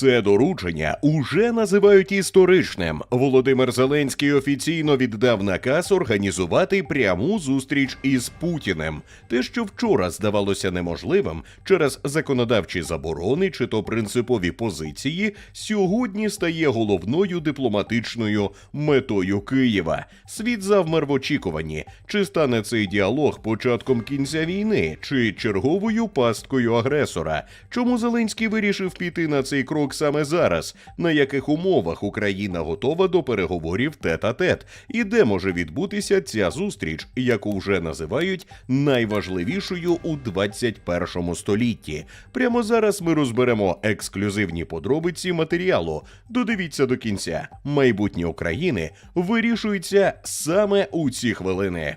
Це доручення уже називають історичним. Володимир Зеленський офіційно віддав наказ організувати пряму зустріч із Путіним. Те, що вчора здавалося неможливим через законодавчі заборони чи то принципові позиції, сьогодні стає головною дипломатичною метою Києва. Світ завмер в очікуванні, чи стане цей діалог початком кінця війни, чи черговою пасткою агресора. Чому Зеленський вирішив піти на цей крок саме зараз? На яких умовах Україна готова до переговорів тет-а-тет? І де може відбутися ця зустріч, яку вже називають найважливішою у 21 столітті? Прямо зараз ми розберемо ексклюзивні подробиці матеріалу. Додивіться до кінця. Майбутнє України вирішується саме у ці хвилини.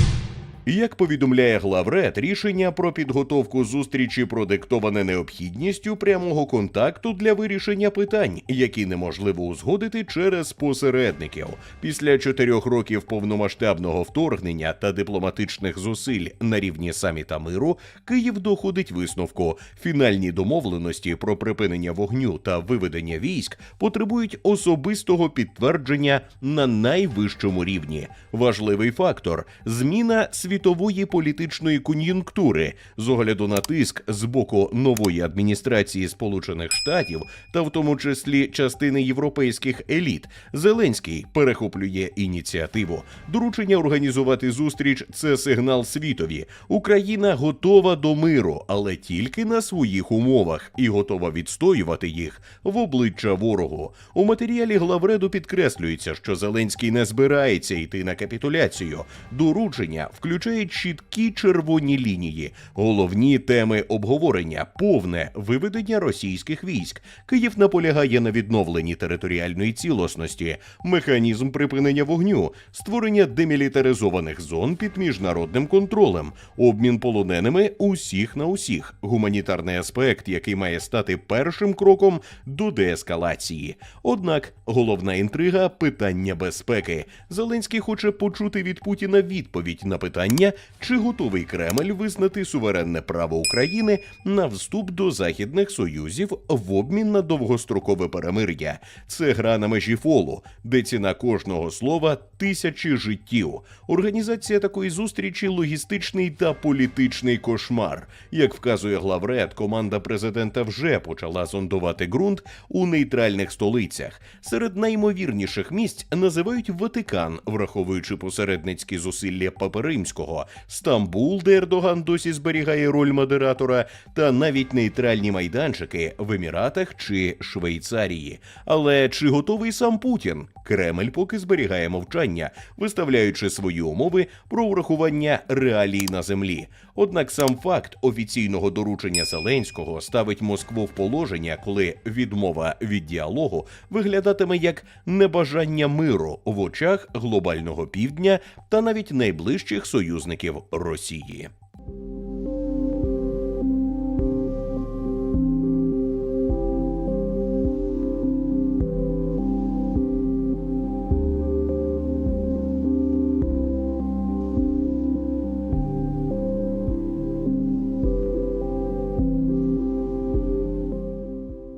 Як повідомляє главред, рішення про підготовку зустрічі продиктоване необхідністю прямого контакту для вирішення питань, які неможливо узгодити через посередників. Після чотирьох років повномасштабного вторгнення та дипломатичних зусиль на рівні саміта миру, Київ доходить висновку. Фінальні домовленості про припинення вогню та виведення військ потребують особистого підтвердження на найвищому рівні. Важливий фактор зміна світової політичної кон'юнктури з огляду на тиск з боку нової адміністрації Сполучених Штатів та в тому числі частини європейських еліт. Зеленський перехоплює ініціативу. Доручення організувати зустріч це сигнал світові. Україна готова до миру, але тільки на своїх умовах і готова відстоювати їх в обличчя ворогу. У матеріалі главреду підкреслюється, що Зеленський не збирається йти на капітуляцію. Доручення включає чіткі червоні лінії, головні теми обговорення, повне виведення російських військ. Київ наполягає на відновленні територіальної цілісності, механізм припинення вогню, створення демілітаризованих зон під міжнародним контролем, обмін полоненими усіх на усіх, гуманітарний аспект, який має стати першим кроком до деескалації. Однак головна інтрига питання безпеки. Зеленський хоче почути від Путіна відповідь на питання, чи готовий Кремль визнати суверенне право України на вступ до західних союзів в обмін на довгострокове перемир'я. Це гра на межі фолу, де ціна кожного слова тисячі життів. Організація такої зустрічі логістичний та політичний кошмар. Як вказує главред, команда президента вже почала зондувати ґрунт у нейтральних столицях. Серед наймовірніших місць називають Ватикан, враховуючи посередницькі зусилля Папи Римського, Стамбул, де Ердоган досі зберігає роль модератора, та навіть нейтральні майданчики в Еміратах чи Швейцарії. Але чи готовий сам Путін? Кремль поки зберігає мовчання, виставляючи свої умови про урахування реалій на землі. Однак сам факт офіційного доручення Зеленського ставить Москву в положення, коли відмова від діалогу виглядатиме як небажання миру в очах глобального півдня та навіть найближчих союзників Росії.